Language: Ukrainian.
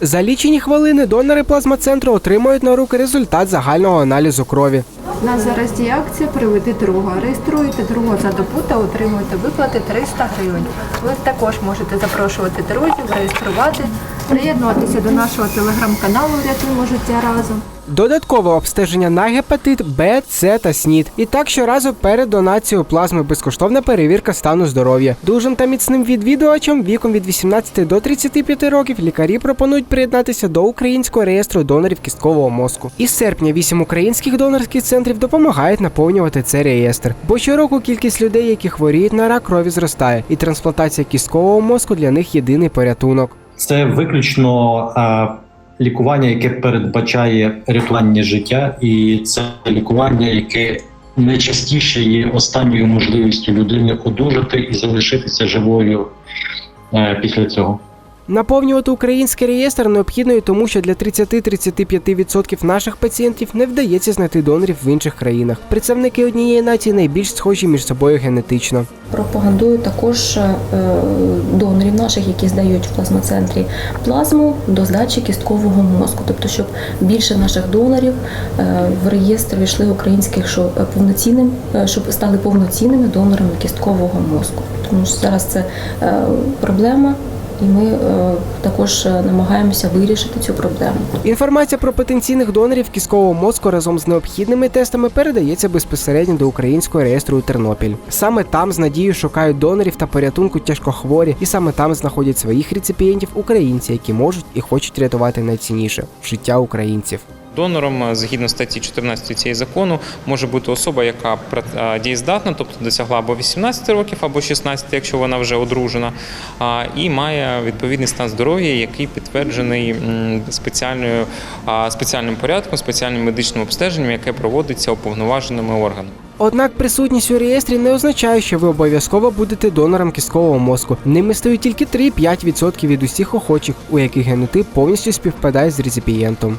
За лічені хвилини донори плазмоцентру отримують на руки результат загального аналізу крові. У нас зараз діє акція «Приведи друга». Реєструєте друга за добу та отримуєте виплати 300 гривень. Ви також можете запрошувати друзів, реєструвати, приєднуватися до нашого телеграм-каналу Рятуємо життя разом. Додаткове обстеження на гепатит Б, С та СНІД. І так щоразу перед донацією плазми безкоштовна перевірка стану здоров'я. Дужим та міцним відвідувачам віком від 18 до 35 років лікарі пропонують приєднатися до українського реєстру донорів кісткового мозку. Із серпня вісім українських донорських центрів допомагають наповнювати цей реєстр. Бо щороку кількість людей, які хворіють на рак крові, зростає, і трансплантація кісткового мозку для них єдиний порятунок. Це виключно лікування, яке передбачає рятування життя, і це лікування, яке найчастіше є останньою можливістю людини одужати і залишитися живою е, після цього. Наповнювати український реєстр необхідно і тому, що для 30-35% наших пацієнтів не вдається знайти донорів в інших країнах. Представники однієї нації найбільш схожі між собою генетично. Пропагандую також е, донорів наших, які здають в плазмоцентрі плазму до здачі кісткового мозку. Тобто, щоб більше наших донорів е, в реєстр війшли українських, що е, повноцінним, щоб стали повноцінними донорами кісткового мозку. Тому що зараз це проблема. І ми е, також е, намагаємося вирішити цю проблему. Інформація про потенційних донорів кісткового мозку разом з необхідними тестами передається безпосередньо до українського реєстру у Тернопіль. Саме там з надією шукають донорів та порятунку тяжкохворі, і саме там знаходять своїх реципієнтів українці, які можуть і хочуть рятувати найцінніше життя українців. Донором е, згідно статті 14 цієї закону може бути особа, яка е, дієздатна, тобто досягла або 18 років, або 16, якщо вона вже одружена, і має відповідний стан здоров'я, який підтверджений спеціальною спеціальним порядком, спеціальним медичним обстеженням, яке проводиться уповноваженими органами. Однак присутність у реєстрі не означає, що ви обов'язково будете донором кісткового мозку. Ними стають тільки 3-5% від усіх охочих, у яких генотип повністю співпадає з реципієнтом.